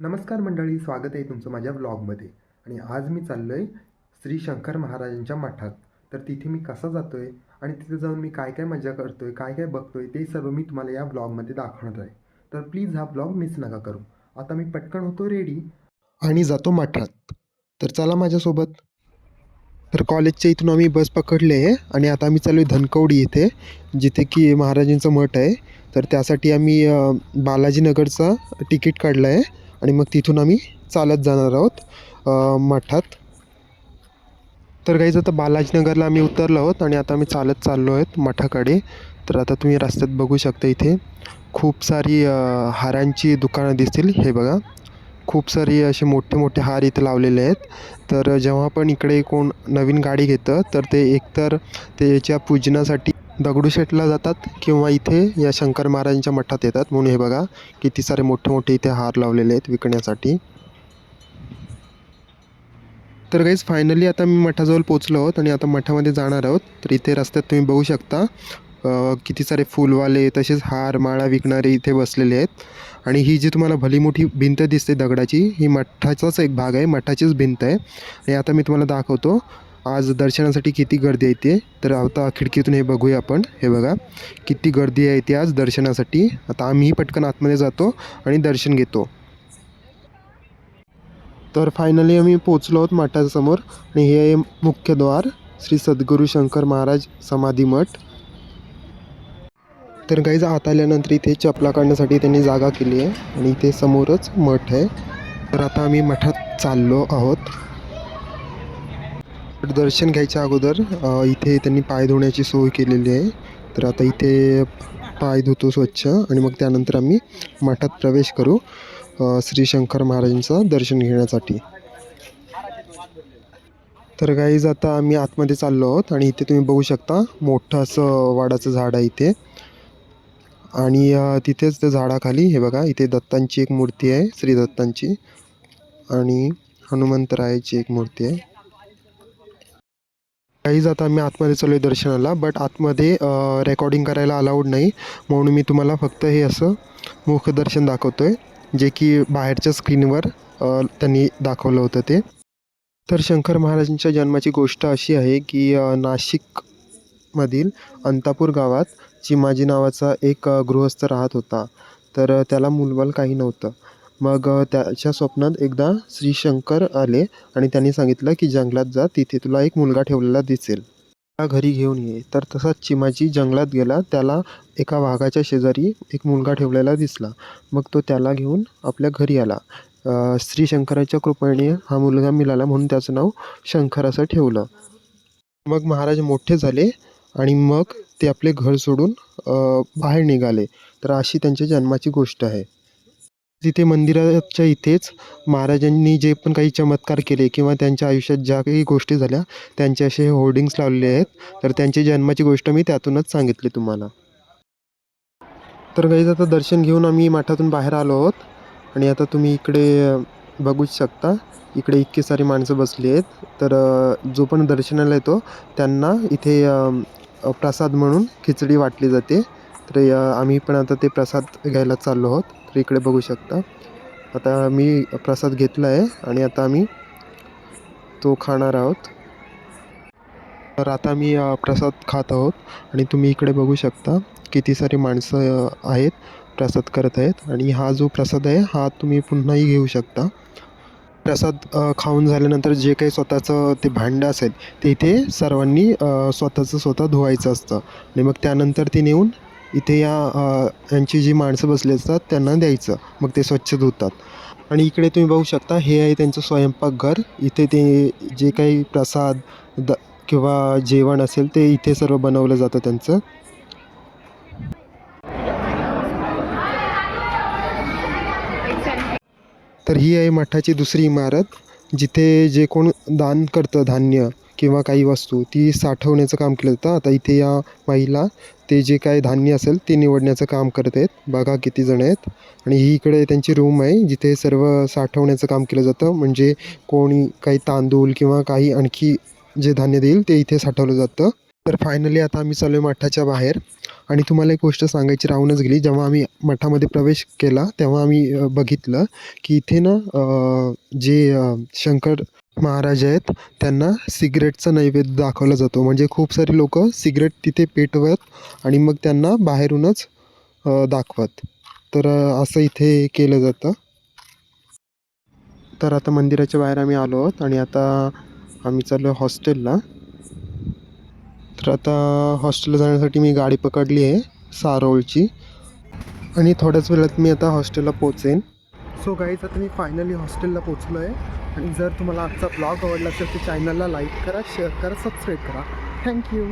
नमस्कार मंडळी स्वागत आहे तुमचं माझ्या व्लॉगमध्ये आणि आज मी चाललो आहे श्री शंकर महाराजांच्या मठात. तर तिथे मी कसा जातो आहे आणि तिथे जाऊन मी काय काय मजा करतो आहे काय काय बघतो आहे ते सर्व मी तुम्हाला या व्लॉगमध्ये दाखवणार आहे. तर प्लीज हा व्लॉग मिस नका करू. आता मी पटकन होतो रेडी आणि जातो मठात. तर चला माझ्यासोबत. तर कॉलेजच्या इथून आम्ही बस पकडले आहे आणि आता आम्ही चालू आहे धनकवडी येथे जिथे की महाराजांचं मठ आहे. तर त्यासाठी आम्ही बालाजीनगरचा तिकीट काढलं आहे आणि मग तिथून आम्ही चालत जाणार आहोत मठात. तर काहीच आता बालाजीनगरला आम्ही उतरलो आहोत आणि आता आम्ही चालत चाललो आहेत मठाकडे. तर आता तुम्ही रस्त्यात बघू शकता इथे खूप सारी हारांची दुकानं दिसतील. हे बघा खूप सारी असे मोठे मोठे हार इथे लावलेले आहेत. तर जेव्हा पण इकडे कोण नवीन गाडी घेतं तर ते एकतर त्याच्या पूजनासाठी दगडूशेठला जातात किंवा इथे या शंकर महाराजांच्या मठात येतात. म्हणून हे बघा किती सारे मोठे मोठे इथे हार लावलेले आहेत विकण्यासाठी. तर काहीच फायनली आता मी मठाजवळ पोचलो आहोत आणि आता मठामध्ये जाणार आहोत. तर इथे रस्त्यात तुम्ही बघू शकता किती सारे फुलवाले तसेच हार माळा विकणारे इथे बसलेले आहेत. आणि ही जी तुम्हाला भली मोठी भिंत दिसते दगडाची ही मठाचाच एक भाग आहे मठाचीच भिंत आहे. आणि आता मी तुम्हाला दाखवतो. आज दर्शनासाठी किती गर्दी आहे ते तर आता खिडकीतून हे बघूया आपण. हे बघा किती गर्दी आहे ते आज दर्शनासाठी. आता आम्हीही पटकन आतमध्ये जातो आणि दर्शन घेतो. तर फायनली आम्ही पोचलो आहोत मठासमोर आणि हे आहे मुख्य द्वार श्री सद्गुरू शंकर महाराज समाधी मठ. तर गाईज आत आल्यानंतर इथे चपला काढण्यासाठी त्यांनी जागा केली आहे आणि इथे समोरच मठ आहे. तर आता आम्ही मठात चाललो आहोत. तर दर्शन घ्यायच्या अगोदर इथे त्यांनी पाय धुण्याची सोय केलेली आहे. तर आता इथे पाय धुतो स्वच्छ आणि मग त्यानंतर आम्ही मठात प्रवेश करू श्री शंकर महाराजांचं दर्शन घेण्यासाठी. तर गाईज आता आम्ही आतमध्ये चाललो आहोत आणि इथे तुम्ही बघू शकता मोठं असं वाडाचं झाड आहे इथे. आणि तिथेच त्या झाडाखाली हे बघा इथे दत्तांची एक मूर्ती आहे श्री दत्तांची. आणि हनुमंतरायाची एक मूर्ती आहे. काहीच आता आम्ही आतमध्ये चालू आहे दर्शनाला बट आतमध्ये रेकॉर्डिंग करायला अलाउड नाही. म्हणून मी तुम्हाला फक्त हे असं मुखदर्शन दाखवतो आहे जे की बाहेरच्या स्क्रीनवर त्यांनी दाखवलं होतं ते. तर शंकर महाराजांच्या जन्माची गोष्ट अशी आहे की नाशिकमधील अंतापूर गावात चिमाजी नावाचा एक गृहस्थ राहत होता. तर त्याला मुलबाल काही नव्हतं. मग त्याच्या स्वप्नात एकदा श्रीशंकर आले आणि त्यांनी सांगितलं की जंगलात जा तिथे तुला एक मुलगा ठेवलेला दिसेल. त्या घरी घेऊन ये. तर तसाच चिमाजी जंगलात गेला. त्याला एका वाघाच्या शेजारी एक मुलगा ठेवलेला दिसला. मग तो त्याला घेऊन आपल्या घरी आला. श्रीशंकराच्या श्री शंकराच्या कृपेने हा मुलगा मिळाला म्हणून त्याचं नाव शंकर असं ठेवलं. मग महाराज मोठे झाले आणि मग ते आपले घर सोडून बाहेर निघाले. तर अशी त्यांच्या जन्माची गोष्ट आहे. तिथे मंदिराच्या इथेच महाराजांनी जे पण काही चमत्कार केले किंवा त्यांच्या आयुष्यात ज्या काही गोष्टी झाल्या त्यांचे असे होर्डिंग्स लावलेले आहेत. तर त्यांची जन्माची गोष्ट मी त्यातूनच सांगितली तुम्हाला. तर काही आता दर्शन घेऊन आम्ही मठातून बाहेर आलो आहोत. आणि आता तुम्ही इकडे बघूच शकता. इकडे इतकी सारी माणसं बसली आहेत. तर जो पण दर्शनाला येतो त्यांना इथे प्रसाद म्हणून खिचडी वाटली जाते. तर आम्ही पण आता ते प्रसाद घ्यायला चाललो आहोत. तर इकडे बघू शकता. आता मी प्रसाद घेतला आहे आणि आता आम्ही तो खाणार आहोत. तर आता मी प्रसाद खात आहोत आणि तुम्ही इकडे बघू शकता किती सारी माणसं आहेत प्रसाद करत आहेत आणि हा जो प्रसाद आहे हा तुम्ही पुन्हाही घेऊ शकता. प्रसाद खाऊन झाल्यानंतर जे काही स्वतःचं ते भांडं असेल ते इथे सर्वांनी स्वतःचं स्वतः धुवायचं असतं आणि मग त्यानंतर ते नेऊन इथे या यांची जी माणसं बसली असतात त्यांना द्यायचं. मग ते स्वच्छ धुतात. आणि इकडे तुम्ही बघू शकता हे आहे त्यांचं स्वयंपाकघर इथे ते जे काही प्रसाद द किंवा जेवण असेल ते इथे सर्व बनवलं जातं त्यांचं. तर ही आहे मठाची दुसरी इमारत जिथे जे कोण दान करतं धान्य किंवा काही वस्तू ती साठवण्याचं काम केलं जातं. आता इथे या महिला ते जे काय धान्य असेल ते निवडण्याचं काम करत आहेत. बघा किती जण आहेत. आणि ही इकडे त्यांची रूम आहे जिथे सर्व साठवण्याचं काम केलं जातं. म्हणजे कोणी काही तांदूळ किंवा काही आणखी जे धान्य देईल ते इथे साठवलं जातं. तर फायनली आता आम्ही चालू आहे मठाच्या बाहेर. आणि तुम्हाला एक गोष्ट सांगायची राहूनच गेली. जेव्हा आम्ही मठामध्ये प्रवेश केला तेव्हा आम्ही बघितलं की इथे ना जे शंकर महाराज आहेत त्यांना सिगरेटचा नैवेद्य दाखवला जातो. म्हणजे खूप सारी लोक सिगरेट तिथे पेटवत आणि मग त्यांना बाहेरूनच दाखवत. तर असं इथे केलं जातं. तर आता मंदिराच्या बाहेर आम्ही आलो आहोत आणि आता आम्ही चाललो आहे हॉस्टेलला. तर आता हॉस्टेलला जाण्यासाठी मी गाडी पकडली आहे सारोळची आणि थोड्याच वेळात मी आता हॉस्टेलला पोचेन सो गाईज आता मी फायनली हॉस्टेलला पोचलो आहे आणि जर तुम्हाला आजचा ब्लॉग आवडला असेल तर चॅनलला लाईक करा शेअर करा सबस्क्राईब करा. थँक्यू